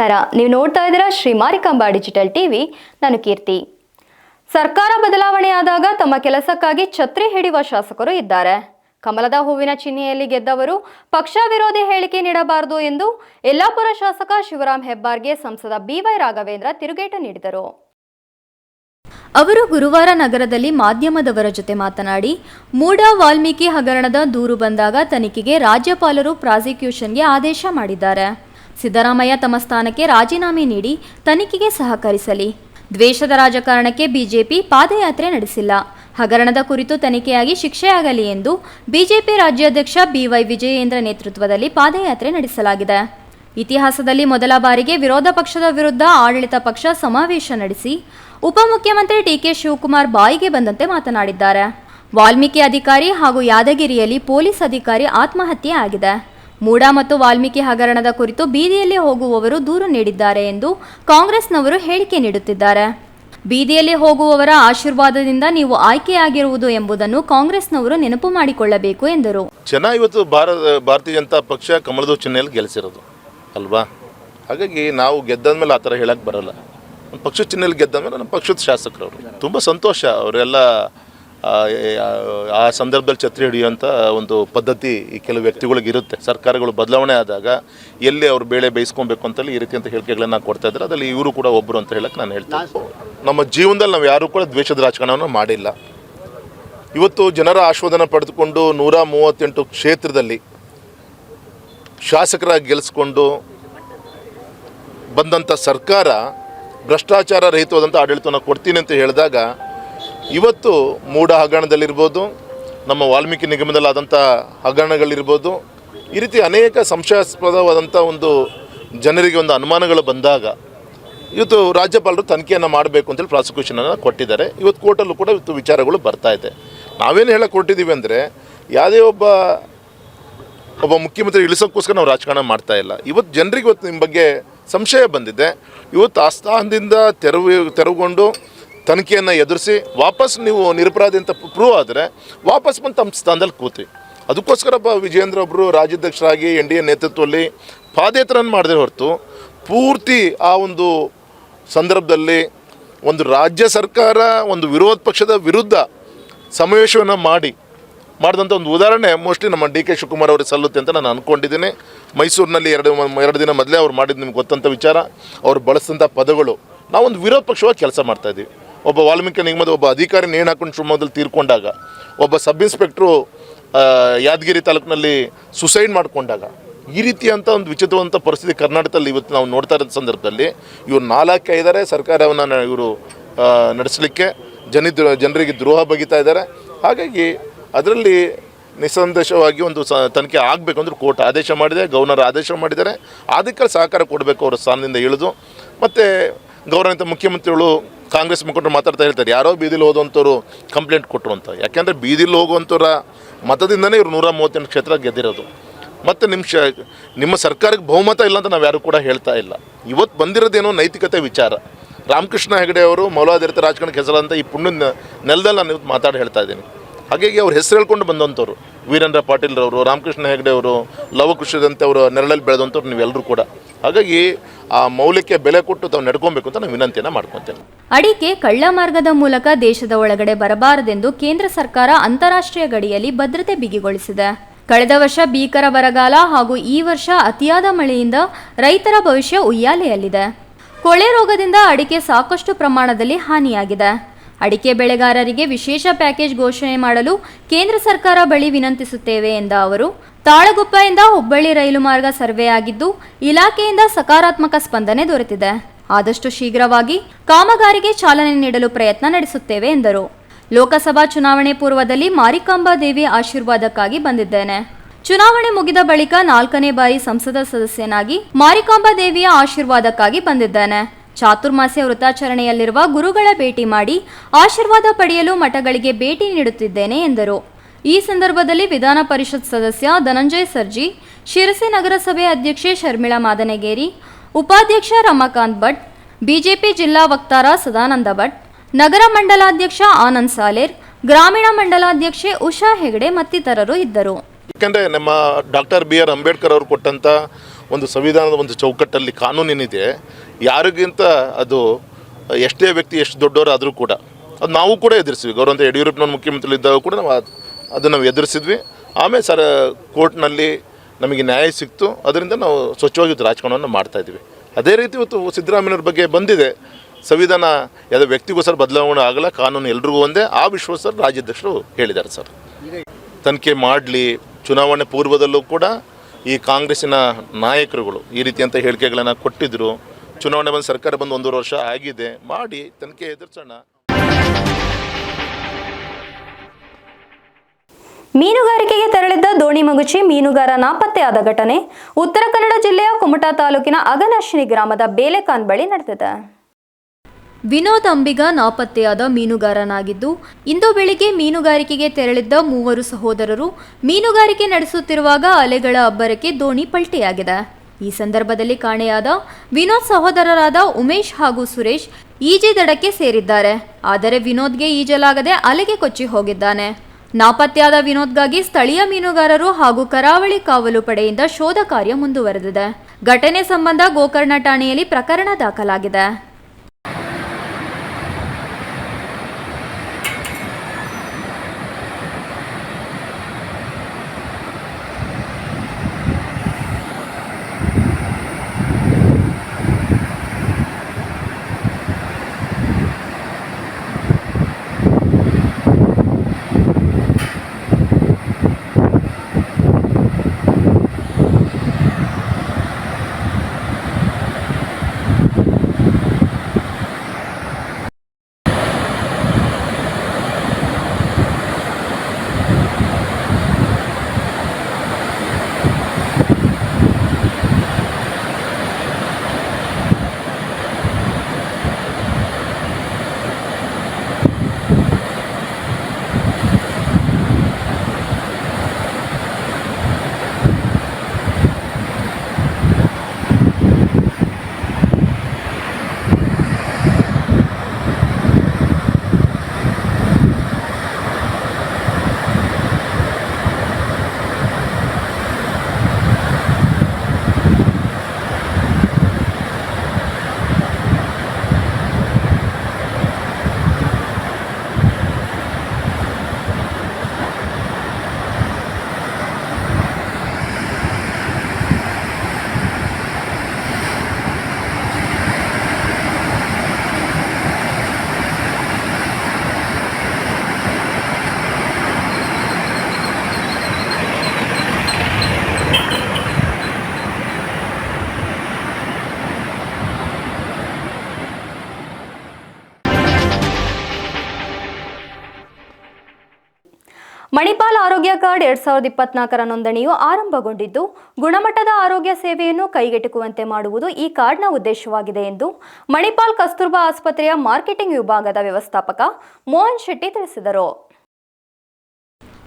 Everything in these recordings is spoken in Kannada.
ನಮಸ್ಕಾರ. ನೀವು ನೋಡ್ತಾ ಇದ್ದೀರಾ ಶ್ರೀ ಮಾರಿಕಾಂಬಾ ಡಿಜಿಟಲ್ ಟಿವಿ. ನಾನು ಕೀರ್ತಿ. ಸರ್ಕಾರ ಬದಲಾವಣೆಯಾದಾಗ ತಮ್ಮ ಕೆಲಸಕ್ಕಾಗಿ ಛತ್ರಿ ಹಿಡಿಯುವ ಶಾಸಕರು ಇದ್ದಾರೆ. ಕಮಲದ ಹೂವಿನ ಚಿಹ್ನೆಯಲ್ಲಿ ಗೆದ್ದವರು ಪಕ್ಷ ವಿರೋಧಿ ಹೇಳಿಕೆ ನೀಡಬಾರದು ಎಂದು ಯಲ್ಲಾಪುರ ಶಾಸಕ ಶಿವರಾಮ್ ಹೆಬ್ಬಾರ್ಗೆ ಸಂಸದ ಬಿವೈ ರಾಘವೇಂದ್ರ ತಿರುಗೇಟು ನೀಡಿದರು. ಅವರು ಗುರುವಾರ ನಗರದಲ್ಲಿ ಮಾಧ್ಯಮದವರ ಜೊತೆ ಮಾತನಾಡಿ, ಮೂಡ ವಾಲ್ಮೀಕಿ ಹಗರಣದ ದೂರು ಬಂದಾಗ ತನಿಖೆಗೆ ರಾಜ್ಯಪಾಲರು ಪ್ರಾಸಿಕ್ಯೂಷನ್ಗೆ ಆದೇಶ ಮಾಡಿದ್ದಾರೆ. ಸಿದ್ದರಾಮಯ್ಯ ತಮ್ಮ ಸ್ಥಾನಕ್ಕೆ ರಾಜೀನಾಮೆ ನೀಡಿ ತನಿಖೆಗೆ ಸಹಕರಿಸಲಿ. ದ್ವೇಷದ ರಾಜಕಾರಣಕ್ಕೆ ಬಿಜೆಪಿ ಪಾದಯಾತ್ರೆ ನಡೆಸಿಲ್ಲ. ಹಗರಣದ ಕುರಿತು ತನಿಖೆಯಾಗಿ ಶಿಕ್ಷೆಯಾಗಲಿ ಎಂದು ಬಿಜೆಪಿ ರಾಜ್ಯಾಧ್ಯಕ್ಷ ಬಿವೈ ವಿಜಯೇಂದ್ರ ನೇತೃತ್ವದಲ್ಲಿ ಪಾದಯಾತ್ರೆ ನಡೆಸಲಾಗಿದೆ. ಇತಿಹಾಸದಲ್ಲಿ ಮೊದಲ ಬಾರಿಗೆ ವಿರೋಧ ಪಕ್ಷದ ವಿರುದ್ಧ ಆಡಳಿತ ಪಕ್ಷ ಸಮಾವೇಶ ನಡೆಸಿ ಉಪಮುಖ್ಯಮಂತ್ರಿ ಡಿಕೆ ಶಿವಕುಮಾರ್ ಬಾಯಿಗೆ ಬಂದಂತೆ ಮಾತನಾಡಿದ್ದಾರೆ. ವಾಲ್ಮೀಕಿ ಅಧಿಕಾರಿ ಹಾಗೂ ಯಾದಗಿರಿಯಲ್ಲಿ ಪೊಲೀಸ್ ಅಧಿಕಾರಿ ಆತ್ಮಹತ್ಯೆ ಆಗಿದೆ ಮೂಡಾ ಮತ್ತು ವಾಲ್ಮೀಕಿ ಹಗರಣದ ಕುರಿತು ಬೀದಿಯಲ್ಲಿ ಹೋಗುವವರು ದೂರು ನೀಡಿದ್ದಾರೆ ಎಂದು ಕಾಂಗ್ರೆಸ್ನವರು ಹೇಳಿಕೆ ನೀಡುತ್ತಿದ್ದಾರೆ. ಬೀದಿಯಲ್ಲಿ ಹೋಗುವವರ ಆಶೀರ್ವಾದದಿಂದ ನೀವು ಆಯ್ಕೆಯಾಗಿರುವುದು ಎಂಬುದನ್ನು ಕಾಂಗ್ರೆಸ್ನವರು ನೆನಪು ಮಾಡಿಕೊಳ್ಳಬೇಕು ಎಂದರು. ಜನ ಇವತ್ತು ಭಾರತ, ಭಾರತೀಯ ಜನತಾ ಪಕ್ಷ ಕಮಲದ ಚಿಹ್ನೆಯಲ್ಲಿ ಗೆಲ್ಲಿಸಿರೋದು ಅಲ್ವಾ? ಹಾಗಾಗಿ ನಾವು ಗೆದ್ದಾದ್ಮೇಲೆ ಆ ಥರ ಹೇಳಕ್ಕೆ ಬರಲ್ಲ. ಪಕ್ಷದ ಚಿಹ್ನೆಯಲ್ಲಿ ಗೆದ್ದಾದ್ಮೇಲೆ ನಮ್ಮ ಪಕ್ಷದ ಶಾಸಕರವರು. ತುಂಬ ಸಂತೋಷ ಅವರೆಲ್ಲ ಆ, ಸಂದರ್ಭದಲ್ಲಿ ಛತ್ರಿ ಹಿಡಿಯುವಂಥ ಒಂದು ಪದ್ಧತಿ ಈ ಕೆಲವು ವ್ಯಕ್ತಿಗಳಿಗೆ ಇರುತ್ತೆ. ಸರ್ಕಾರಗಳು ಬದಲಾವಣೆ ಆದಾಗ ಎಲ್ಲಿ ಅವ್ರು ಬೇಳೆ ಬೇಯಿಸ್ಕೊಬೇಕು ಅಂತೇಳಿ ಈ ರೀತಿಯಂಥ ಹೇಳಿಕೆಗಳನ್ನು ಕೊಡ್ತಾ ಇದ್ದಾರೆ. ಅದರಲ್ಲಿ ಇವರು ಕೂಡ ಒಬ್ಬರು ಅಂತ ಹೇಳಕ್ಕೆ ನಾನು ಹೇಳ್ತೀನಿ. ನಮ್ಮ ಜೀವನದಲ್ಲಿ ನಾವು ಯಾರೂ ಕೂಡ ದ್ವೇಷದ ರಾಜಕಾರಣವನ್ನು ಮಾಡಿಲ್ಲ. ಇವತ್ತು ಜನರ ಆಶ್ವಾದನ ಪಡೆದುಕೊಂಡು ನೂರ ಮೂವತ್ತೆಂಟು ಕ್ಷೇತ್ರದಲ್ಲಿ ಶಾಸಕರಾಗಿ ಗೆಲ್ಲಿಸ್ಕೊಂಡು ಬಂದಂಥ ಸರ್ಕಾರ ಭ್ರಷ್ಟಾಚಾರ ರಹಿತವಾದಂಥ ಆಡಳಿತವನ್ನು ಕೊಡ್ತೀನಿ ಅಂತ ಹೇಳಿದಾಗ ಇವತ್ತು ಮೂಡ ಹಗರಣದಲ್ಲಿರ್ಬೋದು, ನಮ್ಮ ವಾಲ್ಮೀಕಿ ನಿಗಮದಲ್ಲಾದಂಥ ಹಗರಣಗಳಿರ್ಬೋದು, ಈ ರೀತಿ ಅನೇಕ ಸಂಶಯಾಸ್ಪದವಾದಂಥ ಒಂದು ಜನರಿಗೆ ಒಂದು ಅನುಮಾನಗಳು ಬಂದಾಗ ಇವತ್ತು ರಾಜ್ಯಪಾಲರು ತನಿಖೆಯನ್ನು ಮಾಡಬೇಕು ಅಂತೇಳಿ ಪ್ರಾಸಿಕ್ಯೂಷನನ್ನು ಕೊಟ್ಟಿದ್ದಾರೆ. ಇವತ್ತು ಕೋರ್ಟಲ್ಲೂ ಕೂಡ ಇವತ್ತು ವಿಚಾರಗಳು ಬರ್ತಾ ಇದೆ. ನಾವೇನು ಹೇಳಕ್ಕೆ ಕೊಟ್ಟಿದ್ದೀವಿ ಅಂದರೆ, ಯಾವುದೇ ಒಬ್ಬ ಒಬ್ಬ ಮುಖ್ಯಮಂತ್ರಿ ಇಳಿಸೋಕ್ಕೋಸ್ಕರ ನಾವು ರಾಜಕಾರಣ ಮಾಡ್ತಾ ಇಲ್ಲ. ಇವತ್ತು ಜನರಿಗೆ ಇವತ್ತು ನಿಮ್ಮ ಬಗ್ಗೆ ಸಂಶಯ ಬಂದಿದೆ. ಇವತ್ತು ಆಸ್ಥಾನದಿಂದ ಸ್ಥಾನದಿಂದ ತೆರವು, ತೆರವುಗೊಂಡು ತನಿಖೆಯನ್ನು ಎದುರಿಸಿ ವಾಪಸ್ ನೀವು ನಿರಪರಾಧಿ ಅಂತ ಪ್ರೂವ್ ಆದರೆ ವಾಪಸ್ ಬಂದು ತಮ್ಮ ಸ್ಥಾನದಲ್ಲಿ ಕೂತಿ ಅದಕ್ಕೋಸ್ಕರ ಒಬ್ಬ ವಿಜೇಂದ್ರ ಒಬ್ಬರು ರಾಜ್ಯಾಧ್ಯಕ್ಷರಾಗಿ ಎನ್ ಡಿ ಎ ನೇತೃತ್ವದಲ್ಲಿ ಪಾದಯಾತ್ರೆಯನ್ನು ಮಾಡಿದ್ರೆ ಹೊರತು ಪೂರ್ತಿ ಆ ಒಂದು ಸಂದರ್ಭದಲ್ಲಿ ಒಂದು ರಾಜ್ಯ ಸರ್ಕಾರ, ಒಂದು ವಿರೋಧ ಪಕ್ಷದ ವಿರುದ್ಧ ಸಮಾವೇಶವನ್ನು ಮಾಡಿ ಮಾಡಿದಂಥ ಒಂದು ಉದಾಹರಣೆ ಮೋಸ್ಟ್ಲಿ ನಮ್ಮ ಡಿ ಕೆ ಶಿವಕುಮಾರ್ ಅವರಿಗೆ ಸಲ್ಲುತ್ತೆ ಅಂತ ನಾನು ಅಂದ್ಕೊಂಡಿದ್ದೀನಿ ಮೈಸೂರಿನಲ್ಲಿ ಎರಡು ಎರಡು ದಿನ ಮೊದಲೇ ಅವ್ರು ಮಾಡಿದ್ದು ನಿಮ್ಗೆ ಗೊತ್ತಂಥ ವಿಚಾರ. ಅವ್ರು ಬಳಸಿದಂಥ ಪದಗಳು, ನಾವೊಂದು ವಿರೋಧ ಪಕ್ಷವಾಗಿ ಕೆಲಸ ಮಾಡ್ತಾಯಿದ್ದೀವಿ ಒಬ್ಬ ವಾಲ್ಮೀಕಿ ನಿಗಮದ ಒಬ್ಬ ಅಧಿಕಾರಿ ನೇಣು ಹಾಕೊಂಡು ಶಿವಮೊಗ್ಗದಲ್ಲಿ ತೀರ್ಕೊಂಡಾಗ, ಒಬ್ಬ ಸಬ್ ಇನ್ಸ್ಪೆಕ್ಟ್ರು ಯಾದಗಿರಿ ತಾಲೂಕಿನಲ್ಲಿ ಸುಸೈಡ್ ಮಾಡಿಕೊಂಡಾಗ, ಈ ರೀತಿಯಂಥ ಒಂದು ವಿಚಿತ್ರವಂಥ ಪರಿಸ್ಥಿತಿ ಕರ್ನಾಟಕದಲ್ಲಿ ಇವತ್ತು ನಾವು ನೋಡ್ತಾ ಇರೋ ಸಂದರ್ಭದಲ್ಲಿ ಇವರು ನಾಲ್ಕು ಇದ್ದಾರೆ ಸರ್ಕಾರವನ್ನು ಇವರು ನಡೆಸಲಿಕ್ಕೆ ಜನ ಜನರಿಗೆ ದ್ರೋಹ ಬಗಿತಾ ಇದ್ದಾರೆ ಹಾಗಾಗಿ ಅದರಲ್ಲಿ ನಿಸ್ಸಂದೇಶವಾಗಿ ಒಂದು ಸ, ತನಿಖೆ ಆಗಬೇಕು ಅಂದ್ರೆ ಕೋರ್ಟ್ ಆದೇಶ ಮಾಡಿದೆ, ಗವರ್ನರ್ ಆದೇಶ ಮಾಡಿದ್ದಾರೆ. ಅದಕ್ಕೆ ಸಹಕಾರ ಕೊಡಬೇಕು ಅವರ ಸ್ಥಾನದಿಂದ ಇಳಿದು, ಮತ್ತು ಗೌರವಿತ ಮುಖ್ಯಮಂತ್ರಿಗಳು ಕಾಂಗ್ರೆಸ್ ಮುಖಂಡರು ಮಾತಾಡ್ತಾ ಇರ್ತಾರೆ ಯಾರೋ ಬೀದಿಲಿ ಹೋದಂಥವ್ರು ಕಂಪ್ಲೇಂಟ್ ಕೊಟ್ಟರು ಅಂತ. ಯಾಕೆಂದರೆ ಬೀದಿಲಿ ಹೋಗುವಂಥವ್ರ ಮತದಿಂದನೇ ಇವರು ನೂರ ಮೂವತ್ತೆಂಟು ಕ್ಷೇತ್ರ ಗೆದ್ದಿರೋದು. ಮತ್ತು ನಿಮ್ಮ ಶ, ನಿಮ್ಮ ಸರ್ಕಾರಕ್ಕೆ ಬಹುಮತ ಇಲ್ಲ ಅಂತ ನಾವು ಯಾರು ಕೂಡ ಹೇಳ್ತಾ ಇಲ್ಲ. ಇವತ್ತು ಬಂದಿರೋದೇನೋ ನೈತಿಕತೆ ವಿಚಾರ. ರಾಮಕೃಷ್ಣ ಹೆಗಡೆ ಅವರು ಮೌಲಾಧಾರಿತ ರಾಜಕಾರಣಕ್ಕೆ ಹೆಸರಂತ ಈ ಪುಣ್ಯ ನೆಲದಲ್ಲಿ ನಾನು ಇವತ್ತು ಮಾತಾಡಿ ಹೇಳ್ತಾ ಇದ್ದೀನಿ. ಹಾಗಾಗಿ ಅವ್ರು ಹೆಸರು ಹೇಳ್ಕೊಂಡು ಬಂದಂಥವ್ರು, ವೀರೇಂದ್ರ ಪಾಟೀಲ್ರವರು, ರಾಮಕೃಷ್ಣ ಹೆಗಡೆ ಅವರು, ಲವಕೃಷ್ಣದಂತೆ ಅವರು ನೆರಳಲ್ಲಿ ಬೆಳೆದಂಥವ್ರು ನೀವೆಲ್ಲರೂ ಕೂಡ. ಹಾಗಾಗಿ ಆ ಮೌಲ್ಯಕ್ಕೆ ಬೆಲೆ ಕೊಟ್ಟು ತಾವು ನಡ್ಕೊಬೇಕು ಅಂತ ನಾನು ವಿನಂತಿಯನ್ನು ಮಾಡ್ಕೊತೇನೆ ಅಡಿಕೆ ಕಳ್ಳ ಮಾರ್ಗದ ಮೂಲಕ ದೇಶದ ಒಳಗಡೆ ಬರಬಾರದೆಂದು ಕೇಂದ್ರ ಸರ್ಕಾರ ಅಂತಾರಾಷ್ಟ್ರೀಯ ಗಡಿಯಲ್ಲಿ ಭದ್ರತೆ ಬಿಗಿಗೊಳಿಸಿದೆ. ಕಳೆದ ವರ್ಷ ಭೀಕರ ಬರಗಾಲ ಹಾಗೂ ಈ ವರ್ಷ ಅತಿಯಾದ ಮಳೆಯಿಂದ ರೈತರ ಭವಿಷ್ಯ ಉಯ್ಯಾಲೆಯಲ್ಲಿದೆ. ಕೊಳೆ ರೋಗದಿಂದ ಅಡಿಕೆ ಸಾಕಷ್ಟು ಪ್ರಮಾಣದಲ್ಲಿ ಹಾನಿಯಾಗಿದೆ. ಅಡಿಕೆ ಬೆಳೆಗಾರರಿಗೆ ವಿಶೇಷ ಪ್ಯಾಕೇಜ್ ಘೋಷಣೆ ಮಾಡಲು ಕೇಂದ್ರ ಸರ್ಕಾರ ಬಳಿ ವಿನಂತಿಸುತ್ತೇವೆ ಎಂದ ಅವರು ತಾಳಗುಪ್ಪೆಯಿಂದ ಹುಬ್ಬಳ್ಳಿ ರೈಲು ಮಾರ್ಗ ಸರ್ವೆ ಆಗಿದ್ದು, ಇಲಾಖೆಯಿಂದ ಸಕಾರಾತ್ಮಕ ಸ್ಪಂದನೆ ದೊರೆತಿದೆ. ಆದಷ್ಟು ಶೀಘ್ರವಾಗಿ ಕಾಮಗಾರಿಗೆ ಚಾಲನೆ ನೀಡಲು ಪ್ರಯತ್ನ ನಡೆಸುತ್ತೇವೆ ಎಂದರು. ಲೋಕಸಭಾ ಚುನಾವಣೆ ಪೂರ್ವದಲ್ಲಿ ಮಾರಿಕಾಂಬಾ ದೇವಿ ಆಶೀರ್ವಾದಕ್ಕಾಗಿ ಬಂದಿದ್ದೇನೆ. ಚುನಾವಣೆ ಮುಗಿದ ಬಳಿಕ ನಾಲ್ಕನೇ ಬಾರಿ ಸಂಸದ ಸದಸ್ಯನಾಗಿ ಮಾರಿಕಾಂಬಾ ದೇವಿಯ ಆಶೀರ್ವಾದಕ್ಕಾಗಿ ಬಂದಿದ್ದೇನೆ. ಚಾತುರ್ಮಾಸ್ಯ ವೃತಾಚರಣೆಯಲ್ಲಿರುವ ಗುರುಗಳ ಭೇಟಿ ಮಾಡಿ ಆಶೀರ್ವಾದ ಪಡೆಯಲು ಮಠಗಳಿಗೆ ಭೇಟಿ ನೀಡುತ್ತಿದ್ದೇನೆ ಎಂದರು. ಈ ಸಂದರ್ಭದಲ್ಲಿ ವಿಧಾನ ಪರಿಷತ್ ಸದಸ್ಯ ಧನಂಜಯ ಸರ್ಜಿ, ಶಿರಸಿ ನಗರಸಭೆ ಅಧ್ಯಕ್ಷೆ ಶರ್ಮಿಳಾ ಮಾದನಗೇರಿ, ಉಪಾಧ್ಯಕ್ಷ ರಮಾಕಾಂತ್ ಭಟ್, ಬಿಜೆಪಿ ಜಿಲ್ಲಾ ವಕ್ತಾರ ಸದಾನಂದ ಭಟ್, ನಗರ ಮಂಡಲಾಧ್ಯಕ್ಷ ಆನಂದ್ ಸಾಲೇರ್, ಗ್ರಾಮೀಣ ಮಂಡಲಾಧ್ಯಕ್ಷೆ ಉಷಾ ಹೆಗಡೆ ಮತ್ತಿತರರು ಇದ್ದರು. ಯಾಕಂದರೆ ನಮ್ಮ ಡಾಕ್ಟರ್ ಬಿ ಆರ್ ಅಂಬೇಡ್ಕರ್ ಅವರು ಕೊಟ್ಟಂಥ ಒಂದು ಸಂವಿಧಾನದ ಒಂದು ಚೌಕಟ್ಟಲ್ಲಿ ಕಾನೂನೇನಿದೆ. ಯಾರಿಗಿಂತ ಅದು ಎಷ್ಟೇ ವ್ಯಕ್ತಿ ಎಷ್ಟು ದೊಡ್ಡವರಾದರೂ ಕೂಡ, ಅದು ನಾವು ಕೂಡ ಎದುರಿಸಿವಿ ಗೌರವಂತ ಯಡಿಯೂರಪ್ಪನವ್ರು ಮುಖ್ಯಮಂತ್ರಿ ಇದ್ದಾಗ ಕೂಡ ನಾವು ಅದ್- ಅದನ್ನು ನಾವು ಎದುರಿಸಿದ್ವಿ. ಆಮೇಲೆ ಸರ್, ಕೋರ್ಟ್ನಲ್ಲಿ ನಮಗೆ ನ್ಯಾಯ ಸಿಕ್ತು. ಅದರಿಂದ ನಾವು ಸ್ವಚ್ಛವಾಗಿ ಇವತ್ತು ರಾಜಕಾರಣವನ್ನು ಮಾಡ್ತಾಯಿದ್ವಿ ಅದೇ ರೀತಿ ಇವತ್ತು ಸಿದ್ದರಾಮಯ್ಯವ್ರ ಬಗ್ಗೆ ಬಂದಿದೆ. ಸಂವಿಧಾನ, ಯಾವುದೋ ವ್ಯಕ್ತಿಗೋಸ್ಕರ ಬದಲಾವಣೆ ಆಗಲ್ಲ, ಕಾನೂನು ಎಲ್ರಿಗೂ ಒಂದೇ. ಆ ವಿಶ್ವಾಸ ರಾಜ್ಯಾಧ್ಯಕ್ಷರು ಹೇಳಿದ್ದಾರೆ ಸರ್. ತನಿಖೆ ಮಾಡಲಿ, ಚುನಾವಣೆ ಪೂರ್ವದಲ್ಲೂ ಕೂಡ ಈ ಕಾಂಗ್ರೆಸ್ಸಿನ ನಾಯಕರುಗಳು ಈ ರೀತಿಯಂಥ ಹೇಳಿಕೆಗಳನ್ನು ಕೊಟ್ಟಿದ್ದರು ಚುನಾವಣೆ ಬಂದು ಸರ್ಕಾರ ಬಂದು ಒಂದೂವರೆ ವರ್ಷ ಆಗಿದೆ. ಮಾಡಿ ತನಿಖೆ ಎದುರಿಸೋಣ. ಮೀನುಗಾರಿಕೆಗೆ ತೆರಳಿದ್ದ ದೋಣಿ ಮಗುಚಿ ಮೀನುಗಾರ ನಾಪತ್ತೆಯಾದ ಘಟನೆ ಉತ್ತರ ಕನ್ನಡ ಜಿಲ್ಲೆಯ ಕುಮಟಾ ತಾಲೂಕಿನ ಅಗನಾಶಿನಿ ಗ್ರಾಮದ ಬೇಲೆಕಾನ್ ಬಳಿ ನಡೆದಿದೆ. ವಿನೋದ್ ಅಂಬಿಗ ನಾಪತ್ತೆಯಾದ ಮೀನುಗಾರನಾಗಿದ್ದು, ಇಂದು ಬೆಳಿಗ್ಗೆ ಮೀನುಗಾರಿಕೆಗೆ ತೆರಳಿದ್ದ ಮೂವರು ಸಹೋದರರು ಮೀನುಗಾರಿಕೆ ನಡೆಸುತ್ತಿರುವಾಗ ಅಲೆಗಳ ಅಬ್ಬರಕ್ಕೆ ದೋಣಿ ಪಲ್ಟಿಯಾಗಿದೆ. ಈ ಸಂದರ್ಭದಲ್ಲಿ ಕಾಣೆಯಾದ ವಿನೋದ್ ಸಹೋದರರಾದ ಉಮೇಶ್ ಹಾಗೂ ಸುರೇಶ್ ಈಜೆ ದಡಕ್ಕೆ ಸೇರಿದ್ದಾರೆ. ಆದರೆ ವಿನೋದ್ಗೆ ಈಜಲಾಗದೆ ಅಲೆಗೆ ಕೊಚ್ಚಿ ಹೋಗಿದ್ದಾನೆ. ನಾಪತ್ತೆಯಾದ ವಿನೋದ್ಗಾಗಿ ಸ್ಥಳೀಯ ಮೀನುಗಾರರು ಹಾಗೂ ಕರಾವಳಿ ಕಾವಲು ಪಡೆಯಿಂದ ಶೋಧ ಕಾರ್ಯ ಮುಂದುವರೆದಿದೆ. ಘಟನೆ ಸಂಬಂಧ ಗೋಕರ್ಣ ಠಾಣೆಯಲ್ಲಿ ಪ್ರಕರಣ ದಾಖಲಾಗಿದೆ. ಮಣಿಪಾಲ್ ಆರೋಗ್ಯ ಕಾರ್ಡ್ ಎರಡ್ ಸಾವಿರದ ಇಪ್ಪತ್ನಾಲ್ಕರ ನೋಂದಣಿಯು ಆರಂಭಗೊಂಡಿದ್ದು, ಗುಣಮಟ್ಟದ ಆರೋಗ್ಯ ಸೇವೆಯನ್ನು ಕೈಗೆಟುಕುವಂತೆ ಮಾಡುವುದು ಈ ಕಾರ್ಡ್ನ ಉದ್ದೇಶವಾಗಿದೆ ಎಂದು ಮಣಿಪಾಲ್ ಕಸ್ತೂರ್ಬಾ ಆಸ್ಪತ್ರೆಯ ಮಾರ್ಕೆಟಿಂಗ್ ವಿಭಾಗದ ವ್ಯವಸ್ಥಾಪಕ ಮೋಹನ್ ಶೆಟ್ಟಿ ತಿಳಿಸಿದರು.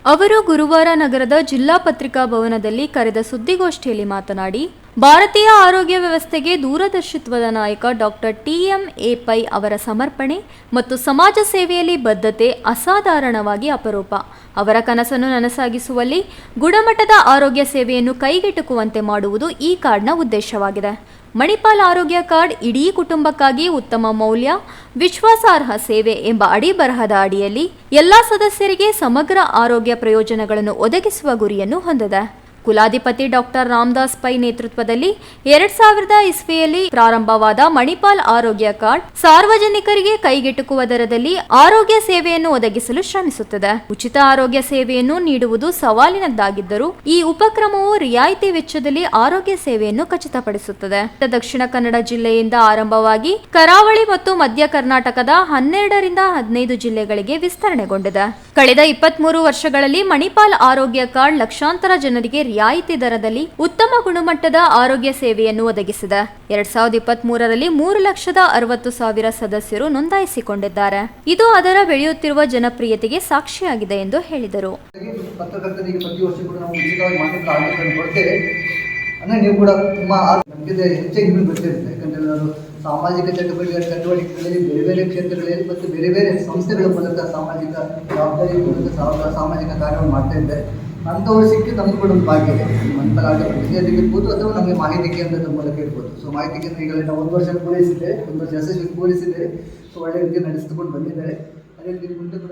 ಅವರು ಗುರುವಾರ ನಗರದ ಜಿಲ್ಲಾ ಪತ್ರಿಕಾ ಭವನದಲ್ಲಿ ಕರೆದ ಸುದ್ದಿಗೋಷ್ಠಿಯಲ್ಲಿ ಮಾತನಾಡಿ, ಭಾರತೀಯ ಆರೋಗ್ಯ ವ್ಯವಸ್ಥೆಗೆ ದೂರದರ್ಶಿತ್ವದ ನಾಯಕ doctor T M A Pai ಅವರ ಸಮರ್ಪಣೆ ಮತ್ತು ಸಮಾಜ ಸೇವೆಯಲ್ಲಿ ಬದ್ಧತೆ ಅಸಾಧಾರಣವಾಗಿ ಅಪರೂಪ. ಅವರ ಕನಸನ್ನು ನನಸಾಗಿಸುವಲ್ಲಿ ಗುಣಮಟ್ಟದ ಆರೋಗ್ಯ ಸೇವೆಯನ್ನು ಕೈಗೆಟುಕುವಂತೆ ಮಾಡುವುದು ಈ ಕಾರ್ಡ್ನ ಉದ್ದೇಶವಾಗಿದೆ. ಮಣಿಪಾಲ್ ಆರೋಗ್ಯ ಕಾರ್ಡ್ ಇಡೀ ಕುಟುಂಬಕ್ಕಾಗಿ ಉತ್ತಮ ಮೌಲ್ಯ, ವಿಶ್ವಾಸಾರ್ಹ ಸೇವೆ ಎಂಬ ಅಡಿಬರಹದ ಅಡಿಯಲ್ಲಿ ಎಲ್ಲಾ ಸದಸ್ಯರಿಗೆ ಸಮಗ್ರ ಆರೋಗ್ಯ ಪ್ರಯೋಜನಗಳನ್ನು ಒದಗಿಸುವ ಗುರಿಯನ್ನು ಹೊಂದಿದೆ. ಕುಲಾಧಿಪತಿ ಡಾಕ್ಟರ್ ರಾಮದಾಸ್ ಪೈ ನೇತೃತ್ವದಲ್ಲಿ ಎರಡ್ ಸಾವಿರದ ಇಸ್ವಿಯಲ್ಲಿ ಪ್ರಾರಂಭವಾದ ಮಣಿಪಾಲ್ ಆರೋಗ್ಯ ಕಾರ್ಡ್ ಸಾರ್ವಜನಿಕರಿಗೆ ಕೈಗೆಟುಕುವ ದರದಲ್ಲಿ ಆರೋಗ್ಯ ಸೇವೆಯನ್ನು ಒದಗಿಸಲು ಶ್ರಮಿಸುತ್ತದೆ. ಉಚಿತ ಆರೋಗ್ಯ ಸೇವೆಯನ್ನು ನೀಡುವುದು ಸವಾಲಿನದ್ದಾಗಿದ್ದರೂ ಈ ಉಪಕ್ರಮವು ರಿಯಾಯಿತಿ ವೆಚ್ಚದಲ್ಲಿ ಆರೋಗ್ಯ ಸೇವೆಯನ್ನು ಖಚಿತಪಡಿಸುತ್ತದೆ. ದಕ್ಷಿಣ ಕನ್ನಡ ಜಿಲ್ಲೆಯಿಂದ ಆರಂಭವಾಗಿ ಕರಾವಳಿ ಮತ್ತು ಮಧ್ಯ ಕರ್ನಾಟಕದ ಹನ್ನೆರಡರಿಂದ ಹದಿನೈದು ಜಿಲ್ಲೆಗಳಿಗೆ ವಿಸ್ತರಣೆಗೊಂಡಿದೆ. ಕಳೆದ ಇಪ್ಪತ್ಮೂರು ವರ್ಷಗಳಲ್ಲಿ ಮಣಿಪಾಲ್ ಆರೋಗ್ಯ ಕಾರ್ಡ್ ಲಕ್ಷಾಂತರ ಜನರಿಗೆ ರಿಯಾಯಿತಿ ದರದಲ್ಲಿ ಉತ್ತಮ ಗುಣಮಟ್ಟದ ಆರೋಗ್ಯ ಸೇವೆಯನ್ನು ಒದಗಿಸಿದೆ. ಎರಡ್ ಸಾವಿರದ ಇಪ್ಪತ್ತ್ ಮೂರರಲ್ಲಿ ಮೂರು ಲಕ್ಷದ ಅರವತ್ತು ಸಾವಿರ ಸದಸ್ಯರು ನೋಂದಾಯಿಸಿಕೊಂಡಿದ್ದಾರೆ. ಇದು ಅದರ ಬೆಳೆಯುತ್ತಿರುವ ಜನಪ್ರಿಯತೆಗೆ ಸಾಕ್ಷಿಯಾಗಿದೆ ಎಂದು ಹೇಳಿದರು. ಸಾಮಾಜಿಕ ಚಟುವಟಿಕೆ ಚಟುವಟಿಕೆಗಳಲ್ಲಿ ಬೇರೆ ಬೇರೆ ಕ್ಷೇತ್ರಗಳಲ್ಲಿ ಮತ್ತು ಬೇರೆ ಬೇರೆ ಸಂಸ್ಥೆಗಳ ಮೂಲಕ ಸಾಮಾಜಿಕ ಜವಾಬ್ದಾರಿ ಮೂಲಕ ಸಾಮಾಜಿಕ ಕಾರ್ಯವನ್ನು ಮಾಡ್ತಾ ಇದ್ದೆ. ಅಂಥವ್ರು ಸಿಕ್ಕಿ ನಮ್ಗೆ ಕೂಡ ಒಂದು ಭಾಗ್ಯ ಇದೆ. ಇರ್ಬೋದು ಅಥವಾ ನಮಗೆ ಮಾಹಿತಿ ಕೇಂದ್ರದ ಮೂಲಕ ಇರ್ಬೋದು. ಸೊ ಮಾಹಿತಿ ಕೇಂದ್ರ ಈಗ ನಾವು ಒಂದು ವರ್ಷ ಪೂರೈಸಿದೆ ಒಂದು ವರ್ಷ ಯಶಸ್ವಿ ಇದೆ. ಸೊ ಒಳ್ಳೆ ರೀತಿ ನಡೆಸಿಕೊಂಡು ಬಂದಿದ್ದಾರೆ. ಅದೇ ರೀತಿ ಮುಂದೆ ಕೂಡ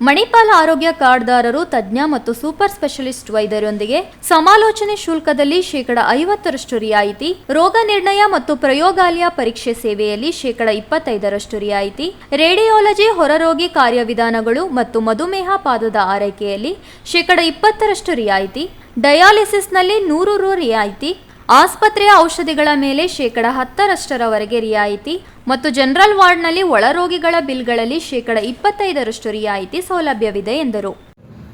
ಮಣಿಪಾಲ್ ಆರೋಗ್ಯ ಕಾರ್ಡ್ದಾರರು, ತಜ್ಞ ಮತ್ತು ಸೂಪರ್ ಸ್ಪೆಷಲಿಸ್ಟ್ ವೈದ್ಯರೊಂದಿಗೆ ಸಮಾಲೋಚನೆ ಶುಲ್ಕದಲ್ಲಿ ಶೇಕಡ ಐವತ್ತರಷ್ಟು ರಿಯಾಯಿತಿ, ರೋಗ ನಿರ್ಣಯ ಮತ್ತು ಪ್ರಯೋಗಾಲಯ ಪರೀಕ್ಷೆ ಸೇವೆಯಲ್ಲಿ ಶೇಕಡ ಇಪ್ಪತ್ತೈದರಷ್ಟು ರಿಯಾಯಿತಿ, ರೇಡಿಯಾಲಜಿ, ಹೊರರೋಗಿ ಕಾರ್ಯವಿಧಾನಗಳು ಮತ್ತು ಮಧುಮೇಹ ಪಾದದ ಆರೈಕೆಯಲ್ಲಿ ಶೇಕಡ ಇಪ್ಪತ್ತರಷ್ಟು ರಿಯಾಯಿತಿ, ಡಯಾಲಿಸಿಸ್ನಲ್ಲಿ ನೂರು ರು ರಿಯಾಯಿತಿ ಆಸ್ಪತ್ರೆಯ ಔಷಧಿಗಳ ಮೇಲೆ ಶೇಕಡ ಹತ್ತರಷ್ಟರವರೆಗೆ ರಿಯಾಯಿತಿ ಮತ್ತು ಜನರಲ್ ವಾರ್ಡ್ನಲ್ಲಿ ಒಳರೋಗಿಗಳ ಬಿಲ್ಗಳಲ್ಲಿ ಶೇಕಡ ಇಪ್ಪತ್ತೈದರಷ್ಟು ರಿಯಾಯಿತಿ ಸೌಲಭ್ಯವಿದೆ, ಎಂದರು.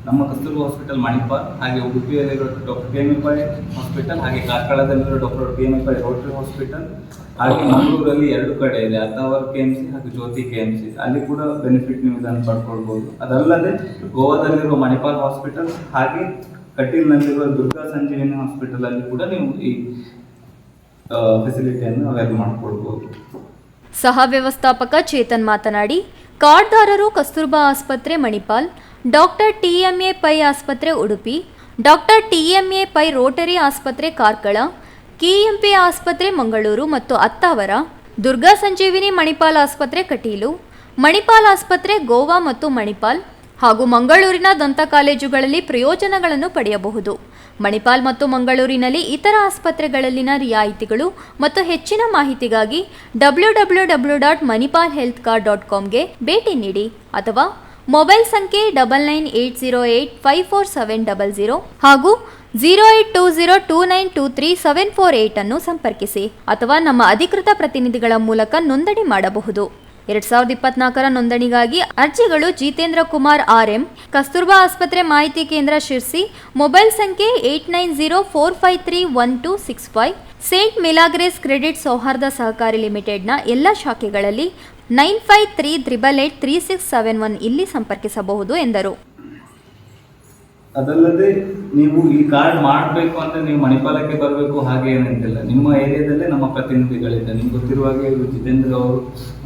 ನಮ್ಮ ಕಸ್ತೂರು ಹಾಸ್ಪಿಟಲ್ ಮಣಿಪಾಲ್ ಹಾಗೆ ಉಡುಪಿಯಲ್ಲಿರೋ doctor K M F hospital, ಹಾಗೆ ಕಾರ್ಕಳದಲ್ಲಿರೋ doctor K M F rotary hospital, ಹಾಗೆ ಮಂಗಳೂರಲ್ಲಿ ಎರಡು ಕಡೆ ಇದೆ ಅಥವರ್ ಕೆ ಎಂ ಸಿ ಹಾಗೂ ಜ್ಯೋತಿ ಕೆ ಎಂ ಸಿ. ಅಲ್ಲಿ ಕೂಡ ಬೆನಿಫಿಟ್ ನೀವು ಇದನ್ನು ಪಡ್ಕೊಳ್ಬೋದು. ಅದಲ್ಲದೆ ಗೋವಾದಲ್ಲಿರುವ ಮಣಿಪಾಲ್ ಹಾಸ್ಪಿಟಲ್, ಹಾಗೆ ಕಟೀಲ್ನಲ್ಲಿರುವ ದುರ್ಗಾ ಸಂಜೀವಿನಿ ಹಾಸ್ಪಿಟಲ್ ಅಲ್ಲಿ ಕೂಡ ನೀವು ಈ ಫೆಸಿಲಿಟಿಯನ್ನು ಅವೈಲ್ ಮಾಡ್ಕೊಳ್ಬೋದು ಸಹ ವ್ಯವಸ್ಥಾಪಕ ಚೇತನ್ ಮಾತನಾಡಿ, ಕಾರ್ಡ್ದಾರರು ಕಸ್ತೂರ್ಬಾ ಆಸ್ಪತ್ರೆ, ಮಣಿಪಾಲ್, ಡಾಕ್ಟರ್ ಟಿಎಂಎ ಪೈ ಆಸ್ಪತ್ರೆ, Udupi, doctor TMA Pai rotary ಆಸ್ಪತ್ರೆ, ಕಾರ್ಕಳ ಕೆಎಂಪಿ ಆಸ್ಪತ್ರೆ, ಮಂಗಳೂರು ಮತ್ತು ಅತ್ತಾವರ, ದುರ್ಗಾ ಸಂಜೀವಿನಿ ಮಣಿಪಾಲ್ ಆಸ್ಪತ್ರೆ, ಕಟೀಲು, ಮಣಿಪಾಲ್ ಆಸ್ಪತ್ರೆ, ಗೋವಾ ಮತ್ತು ಮಣಿಪಾಲ್ ಹಾಗೂ ಮಂಗಳೂರಿನ ದಂತ ಕಾಲೇಜುಗಳಲ್ಲಿ ಪ್ರಯೋಜನಗಳನ್ನು ಪಡೆಯಬಹುದು. ಮಣಿಪಾಲ್ ಮತ್ತು ಮಂಗಳೂರಿನಲ್ಲಿ ಇತರ ಆಸ್ಪತ್ರೆಗಳಲ್ಲಿನ ರಿಯಾಯಿತಿಗಳು ಮತ್ತು ಹೆಚ್ಚಿನ ಮಾಹಿತಿಗಾಗಿ W W W Manipal health card dot ಕಾಮ್ಗೆ ಭೇಟಿ ನೀಡಿ ಅಥವಾ ಮೊಬೈಲ್ ಸಂಖ್ಯೆ double nine eight zero eight five four seven double zero ಹಾಗೂ zero eight two zero two nine two three seven four eight ಅನ್ನು ಸಂಪರ್ಕಿಸಿ ಅಥವಾ ನಮ್ಮ ಅಧಿಕೃತ ಪ್ರತಿನಿಧಿಗಳ ಮೂಲಕ ನೋಂದಣಿ ಮಾಡಬಹುದು. ಎರಡ್ ಸಾವಿರದ ಇಪ್ಪತ್ನಾಲ್ಕರ ನೋಂದಣಿಗಾಗಿ ಅರ್ಜಿಗಳು ಜಿತೇಂದ್ರ ಕುಮಾರ್ ಆರ್ ಎಂ ಕಸ್ತೂರ್ಬಾ ಆಸ್ಪತ್ರೆ ಮಾಹಿತಿ ಕೇಂದ್ರ ಶಿರ್ಸಿ, ಮೊಬೈಲ್ ಸಂಖ್ಯೆ eight nine zero four five three one two six five, saint Milagres credit ಸೌಹಾರ್ದ ಸಹಕಾರಿ ಲಿಮಿಟೆಡ್ನ ಎಲ್ಲ ಶಾಖೆಗಳಲ್ಲಿ nine five three triple eight three six seven one ಇಲ್ಲಿ ಸಂಪರ್ಕಿಸಬಹುದು ಎಂದರು. ಅದಲ್ಲದೆ ನೀವು ಈ ಕಾರ್ಡ್ ಮಾಡಬೇಕು ಅಂತ ನೀವು ಮಣಿಪಾಲಕ್ಕೆ ಬರಬೇಕು ಹಾಗೆ ಏನಂತಿಲ್ಲ. ನಿಮ್ಮ ಏರಿಯಾದಲ್ಲೇ ನಮ್ಮ ಪ್ರತಿನಿಧಿಗಳಿದ್ದ ನಿಮ್ಗೆ ಗೊತ್ತಿರುವ ಹಾಗೆ ಜಿತೇಂದ್ರ ಅವರು,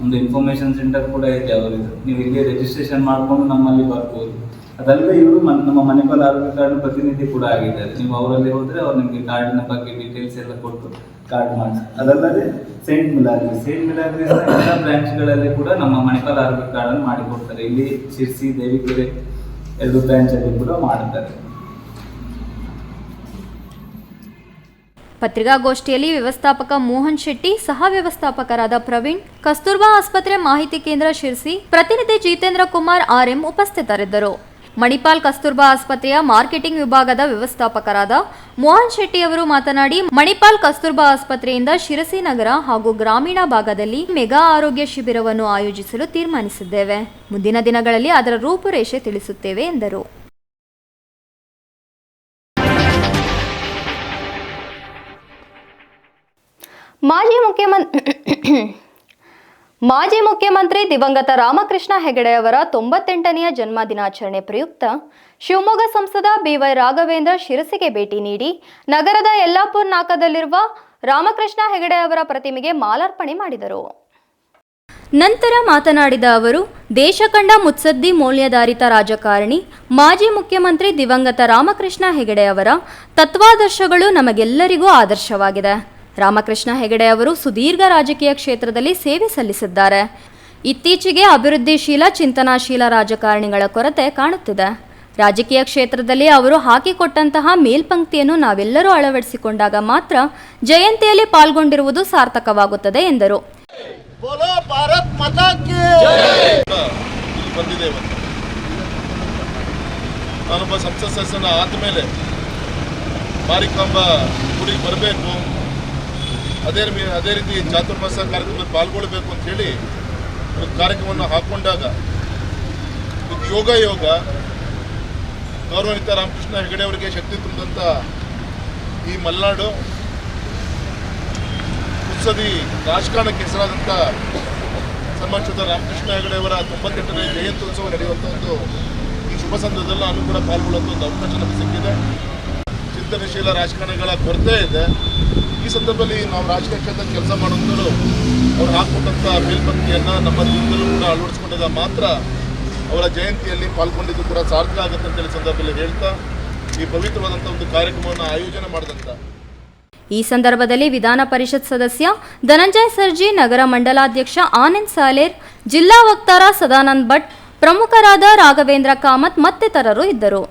ಒಂದು ಇನ್ಫಾರ್ಮೇಶನ್ ಸೆಂಟರ್ ಕೂಡ ಇದೆ ಅವರಿದು ನೀವು ಇಲ್ಲಿ ರಿಜಿಸ್ಟ್ರೇಷನ್ ಮಾಡ್ಕೊಂಡು ನಮ್ಮಲ್ಲಿ ಬರ್ಬೋದು. ಅದಲ್ಲದೆ ಇವರು ನಮ್ಮ ಮಣಿಪಾಲ ಆರೋಗ್ಯ ಕಾರ್ಡ್ ಪ್ರತಿನಿಧಿ ಕೂಡ ಆಗಿದ್ದಾರೆ. ನೀವು ಅವರಲ್ಲಿ ಹೋದ್ರೆ ಅವ್ರು ನಿಮಗೆ ಕಾರ್ಡಿನ ಬಗ್ಗೆ ಡೀಟೇಲ್ಸ್ ಎಲ್ಲ ಕೊಟ್ಟು ಕಾರ್ಡ್ ಮಾಡಿಸಿ, ಅದಲ್ಲದೆ ಸೇಂಟ್ ಮಿಲಾಗ್ರಿ ಸೇಂಟ್ ಮಿಲಾಗ್ರಿಸ್ ಎಲ್ಲ ಬ್ರಾಂಚ್ಗಳಲ್ಲಿ ಕೂಡ ನಮ್ಮ ಮಣಿಪಾಲ ಆರೋಗ್ಯ ಕಾರ್ಡನ್ನು ಮಾಡಿಕೊಡ್ತಾರೆ. ಇಲ್ಲಿ ಶಿರ್ಸಿ ದೇವಿಕೆರೆ ಎರಡು ಬ್ರಾಂಚಲ್ಲಿ ಕೂಡ ಮಾಡ್ತಾರೆ. ಪತ್ರಿಕಾಗೋಷ್ಠಿಯಲ್ಲಿ ವ್ಯವಸ್ಥಾಪಕ ಮೋಹನ್ ಶೆಟ್ಟಿ, ಸಹ ವ್ಯವಸ್ಥಾಪಕರಾದ ಪ್ರವೀಣ್, ಕಸ್ತೂರ್ಬಾ ಆಸ್ಪತ್ರೆ ಮಾಹಿತಿ ಕೇಂದ್ರ ಶಿರ್ಸಿ, ಪ್ರತಿನಿಧಿ ಜಿತೇಂದ್ರ ಕುಮಾರ್ ಆರ್ಎಂ ಉಪಸ್ಥಿತರಿದ್ದರು. ಮಣಿಪಾಲ್ ಕಸ್ತೂರ್ಬಾ ಆಸ್ಪತ್ರೆಯ ಮಾರ್ಕೆಟಿಂಗ್ ವಿಭಾಗದ ವ್ಯವಸ್ಥಾಪಕರಾದ ಮೋಹನ್ ಶೆಟ್ಟಿ ಅವರು ಮಾತನಾಡಿ, ಮಣಿಪಾಲ್ ಕಸ್ತೂರ್ಬಾ ಆಸ್ಪತ್ರೆಯಿಂದ ಶಿರಸಿ ನಗರ ಹಾಗೂ ಗ್ರಾಮೀಣ ಭಾಗದಲ್ಲಿ ಮೆಗಾ ಆರೋಗ್ಯ ಶಿಬಿರವನ್ನು ಆಯೋಜಿಸಲು ತೀರ್ಮಾನಿಸಿದ್ದೇವೆ. ಮುಂದಿನ ದಿನಗಳಲ್ಲಿ ಅದರ ರೂಪುರೇಷೆ ತಿಳಿಸುತ್ತೇವೆ ಎಂದರು. ಮಾಜಿ ಮುಖ್ಯಮಂತ್ರಿ ಮಾಜಿ ಮುಖ್ಯಮಂತ್ರಿ ದಿವಂಗತ ರಾಮಕೃಷ್ಣ ಹೆಗಡೆಯವರ ತೊಂಬತ್ತೆಂಟನೆಯ ಜನ್ಮ ದಿನಾಚರಣೆ ಪ್ರಯುಕ್ತ ಶಿವಮೊಗ್ಗ ಸಂಸದ ಬಿವೈ ರಾಘವೇಂದ್ರ ಶಿರಸಿಗೆ ಭೇಟಿ ನೀಡಿ ನಗರದ ಯಲ್ಲಾಪುರ್ ನಾಕದಲ್ಲಿರುವ ರಾಮಕೃಷ್ಣ ಹೆಗಡೆ ಅವರ ಪ್ರತಿಮೆಗೆ ಮಾಲಾರ್ಪಣೆ ಮಾಡಿದರು. ನಂತರ ಮಾತನಾಡಿದ ಅವರು, ದೇಶ ಕಂಡ ಮುತ್ಸದ್ದಿ ಮೌಲ್ಯಾಧಾರಿತ ರಾಜಕಾರಣಿ, ಮಾಜಿ ಮುಖ್ಯಮಂತ್ರಿ ದಿವಂಗತ ರಾಮಕೃಷ್ಣ ಹೆಗಡೆ ಅವರ ತತ್ವಾದರ್ಶಗಳು ನಮಗೆಲ್ಲರಿಗೂ ಆದರ್ಶವಾಗಿದೆ. ರಾಮಕೃಷ್ಣ ಹೆಗಡೆ ಅವರು ಸುದೀರ್ಘ ರಾಜಕೀಯ ಕ್ಷೇತ್ರದಲ್ಲಿ ಸೇವೆ ಸಲ್ಲಿಸಿದ್ದಾರೆ. ಇತ್ತೀಚೆಗೆ ಅಭಿವೃದ್ಧಿಶೀಲ, ಚಿಂತನಾಶೀಲ ರಾಜಕಾರಣಿಗಳ ಕೊರತೆ ಕಾಣುತ್ತಿದೆ. ರಾಜಕೀಯ ಕ್ಷೇತ್ರದಲ್ಲಿ ಅವರು ಹಾಕಿಕೊಟ್ಟಂತಹ ಮೇಲ್ಪಂಕ್ತಿಯನ್ನು ನಾವೆಲ್ಲರೂ ಅಳವಡಿಸಿಕೊಂಡಾಗ ಮಾತ್ರ ಜಯಂತಿಯಲ್ಲಿ ಪಾಲ್ಗೊಂಡಿರುವುದು ಸಾರ್ಥಕವಾಗುತ್ತದೆ ಎಂದರು. ಬರಬೇಕು. ಅದೇ ಅದೇ ರೀತಿ ಚಾತುರ್ಮಾಸ ಕಾರ್ಯಕ್ರಮದಲ್ಲಿ ಪಾಲ್ಗೊಳ್ಬೇಕು ಅಂತ ಹೇಳಿ ಒಂದು ಕಾರ್ಯಕ್ರಮವನ್ನು ಹಾಕೊಂಡಾಗ ಇದು ಯೋಗ ಯೋಗ. ಗೌರವಾನ್ವಿತ ರಾಮಕೃಷ್ಣ ಹೆಗಡೆ ಅವರಿಗೆ ಶಕ್ತಿ ತುಂಬಿದಂಥ ಈ ಮಲೆನಾಡು ಉತ್ಸದಿ ರಾಜಕಾರಣಕ್ಕೆ ಹೆಸರಾದಂಥ ಸಮಾಜದ ರಾಮಕೃಷ್ಣ ಹೆಗಡೆ ಅವರ ತೊಂಬತ್ತೆಂಟನೇ ಜಯಂತ್ಯುತ್ಸವ ನಡೆಯುವಂಥ ಒಂದು ಈ ಶುಭ ಸಂದರ್ಭದಲ್ಲಿ ನಾನು ಕೂಡ ಪಾಲ್ಗೊಳ್ಳುವಂಥ ಒಂದು ಅವಕಾಶ ನಮಗೆ ಸಿಕ್ಕಿದೆ ಚಿಂತನಶೀಲ ರಾಜಕಾರಣಿಗಳ ಕೊರತೆ ಇದೆ. ಈ ಸಂದರ್ಭದಲ್ಲಿ ನಾವು ರಾಜಕೀಯ ಕ್ಷೇತ್ರದಲ್ಲಿ ಕೆಲಸ ಮಾಡೋದು ಅವರು ಹಾಕ್ಕೊಟ್ಟಂಥ ಮೇಲ್ಪಂಕ್ತಿಯನ್ನು ನಮ್ಮ ಜೀವನದಲ್ಲೂ ಕೂಡ ಅಳವಡಿಸ್ಕೊಂಡಾಗ ಮಾತ್ರ ಅವರ ಜಯಂತಿಯಲ್ಲಿ ಪಾಲ್ಗೊಂಡಿದ್ದು ಕೂಡ ಸಾರ್ಥಕ ಆಗುತ್ತೆ ಅಂತೇಳಿ ಸಂದರ್ಭದಲ್ಲಿ ಹೇಳ್ತಾ, ಈ ಪವಿತ್ರವಾದಂಥ ಒಂದು ಕಾರ್ಯಕ್ರಮವನ್ನು ಆಯೋಜನೆ ಮಾಡಿದಂಥ ಈ ಸಂದರ್ಭದಲ್ಲಿ ವಿಧಾನ ಪರಿಷತ್ ಸದಸ್ಯ, ಧನಂಜಯ ಸರ್ಜಿ, ನಗರ ಮಂಡಲಾಧ್ಯಕ್ಷ ಆನಂದ್ ಸಾಲೇರ್, ಜಿಲ್ಲಾ ವಕ್ತಾರ ಸದಾನಂದ್ ಭಟ್, ಪ್ರಮುಖರಾದ ರಾಘವೇಂದ್ರ ಕಾಮತ್ ಮತ್ತಿತರರು ಇದ್ದರು.